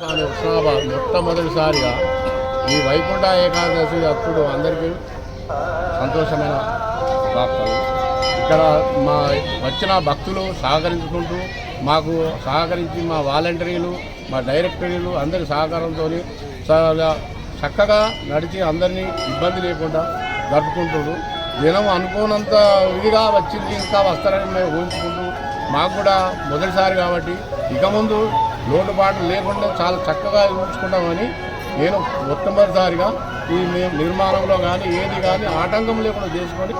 కానీ ఉస్మానాబాద్ మొట్టమొదటిసారిగా ఈ వైకుంఠ ఏకాదశి అప్పుడు అందరికీ సంతోషమైన వార్తలు. ఇక్కడ మా వచ్చిన భక్తులు సహకరించుకుంటూ మాకు సహకరించి మా వాలంటీర్లు మా డైరెక్టరీలు అందరి సహకారంతో చాలా చక్కగా నడిచి అందరినీ ఇబ్బంది లేకుండా జరుపుకుంటున్నారు. దినం అనుకోనంత విధిగా వచ్చింది ఇంకా వస్తారని మేము ఊహించుకుంటూ మాకు కూడా మొదటిసారి కాబట్టి ఇక ముందు లోటుపాట్లు లేకుండా చాలా చక్కగా ఊహించుకుంటామని నేను మొట్టమొదటిసారిగా ఈ నిర్మాణంలో కానీ ఏది కానీ ఆటంకం లేకుండా చేసుకొని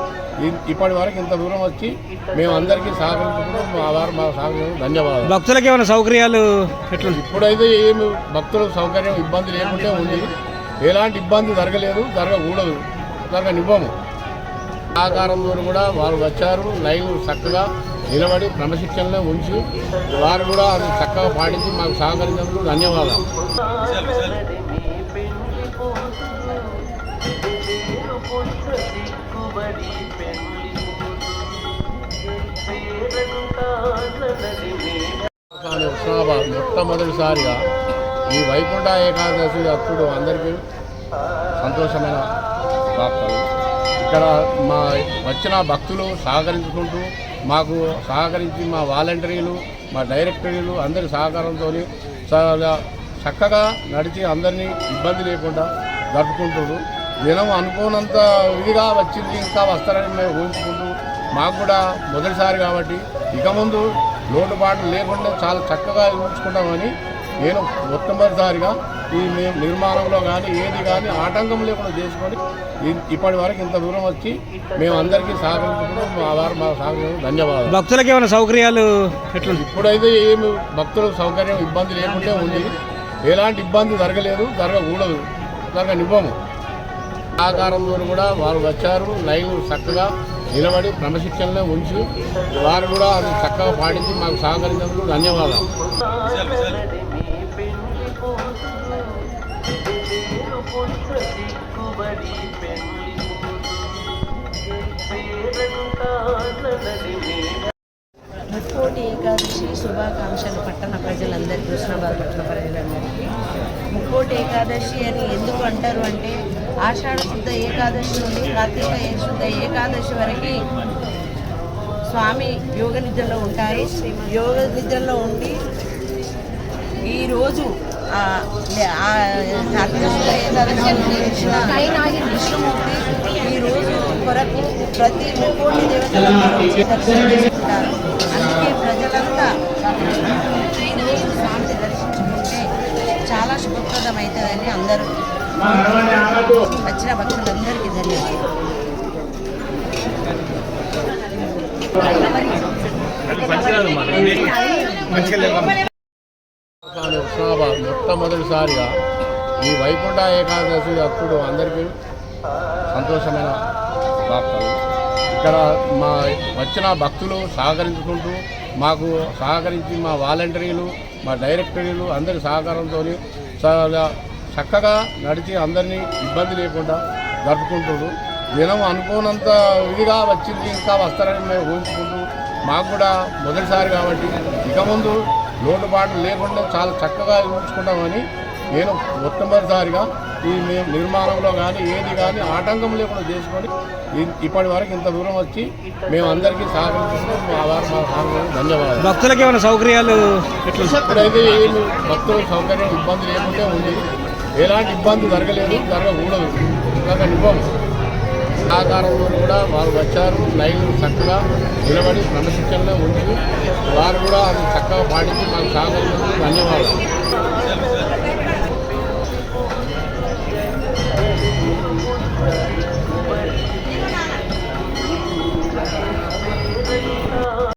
ఇప్పటి వరకు ఇంత దూరం వచ్చి మేము అందరికీ సహకరించుకుంటూ మా వారు మా సహకరించడం ధన్యవాదాలు. భక్తులకు ఏమైనా సౌకర్యాలు ఎట్లుంది ఇప్పుడైతే ఏమి భక్తుల సౌకర్యం ఇబ్బంది లేకుంటే ఉంది. ఎలాంటి ఇబ్బంది జరగలేదు జరగకూడదు. జరగనివ్వము. సహకారంతో కూడా వారు వచ్చారు. లైన్ చక్కగా నిలబడి క్రమశిక్షణలో ఉంచి వారు కూడా అది చక్కగా పాటించి మాకు సహకరించినందుకు ధన్యవాదాలు. మొట్టమొదటిసారిగా ఈ వైకుంఠ ఏకాదశి అప్పుడు అందరికీ సంతోషమైన వార్తలు. ఇక్కడ మా వచ్చిన భక్తులు సహకరించుకుంటూ మాకు సహకరించి మా వాలంటీర్లు మా డైరెక్టరీలు అందరి సహకారంతో చాలా చక్కగా నడిచి అందరినీ ఇబ్బంది లేకుండా జరుపుకుంటున్నారు. దినం అనుకోనంత విధిగా వచ్చింది ఇంకా వస్తారని మేము ఊహించుకుంటూ మాకు కూడా మొదటిసారి కాబట్టి ఇక ముందు లోటుపాట్లు లేకుండా చాలా చక్కగా ఊహించుకుంటామని నేను మొట్టమొదటిసారిగా ఈ మేము నిర్మాణంలో కానీ ఏది కానీ ఆటంకం లేకుండా చేసుకొని ఇప్పటి వరకు ఇంత దూరం వచ్చి మేము అందరికీ సహకరించుకుంటూ మా వారు మా సహకరించడం ధన్యవాదాలు. భక్తులకు ఏమైనా సౌకర్యాలు ఇప్పుడైతే ఏమి భక్తుల సౌకర్యం ఇబ్బంది లేకుంటే ఉంది. ఎలాంటి ఇబ్బంది జరగలేదు జరగకూడదు. జరగనివ్వము సహకారంతో కూడా వారు వచ్చారు లైన్ చక్కగా నిలబడి క్రమశిక్షణలో ఉంచి వారు కూడా అది చక్కగా పాటించి మాకు సహకరించినందుకు ధన్యవాదాలు. ముక్కోటి ఏకాదశి శుభాకాంక్షలు పట్టణ ప్రజలందరికీ కృష్ణాబాద్ పట్టణ ప్రజలందరికీ ముక్కోటి ఏకాదశి అని ఎందుకు అంటారు అంటే ఆషాఢ శుద్ధ ఏకాదశి నుండి కార్తీక ఏ- శుద్ధ ఏకాదశి వరకు స్వామి యోగ నిద్రలో ఉంటారు. యోగ నిద్రలో ఉండి ఈరోజు విష్ణుమూర్తి ఈరోజు కొరకు ప్రతి ముక్కోటి దర్శనం చేసుకుంటారు అందుకే ప్రజలంతా ఈరోజు స్వామిని దర్శించుకుంటే చాలా శుభప్రదం అవుతుందని అందరూ వచ్చిన భక్తులందరికీ ధన్యవాదాలు ఉస్మానాబాద్ మొట్టమొదటిసారిగా ఈ వైకుంఠ ఏకాదశి అప్పుడు అందరికీ సంతోషమైన వార్తలు. ఇక్కడ మా వచ్చిన భక్తులు సహకరించుకుంటూ మాకు సహకరించి మా వాలంటీర్లు మా డైరెక్టరీలు అందరి సహకారంతో చాలా చక్కగా నడిచి అందరినీ ఇబ్బంది లేకుండా జరుపుకుంటున్నారు. దినం అనుకోనంత విధిగా వచ్చింది ఇంకా వస్తారని మేము ఊహించుకుంటూ మాకు కూడా మొదటిసారి కాబట్టి ఇక ముందు లోటుపాట్లు లేకుండా చాలా చక్కగా ఊహించుకుంటామని నేను మొట్టమొదటిసారిగా ఈ మేము నిర్మాణంలో కానీ ఏది కానీ ఆటంకం లేకుండా చేసుకొని ఇప్పటి వరకు ఇంత దూరం వచ్చి మేము అందరికీ సహకరించడం ధన్యవాదాలు. భక్తులకు ఏమైనా సౌకర్యాలు ఇప్పుడైతే ఏమి భక్తుల సౌకర్యం ఇబ్బంది లేకుంటే ఉంది. ఎలాంటి ఇబ్బంది జరగలేదు జరగకూడదు. జరగనివ్వము సహకారంలో కూడా వారు వచ్చారు లైన్ చక్కగా నిలబడి క్రమశిక్షణలో ఉంది వారు కూడా అది చక్కగా పాటించి మాకు సహకరించినందుకు ధన్యవాదాలు.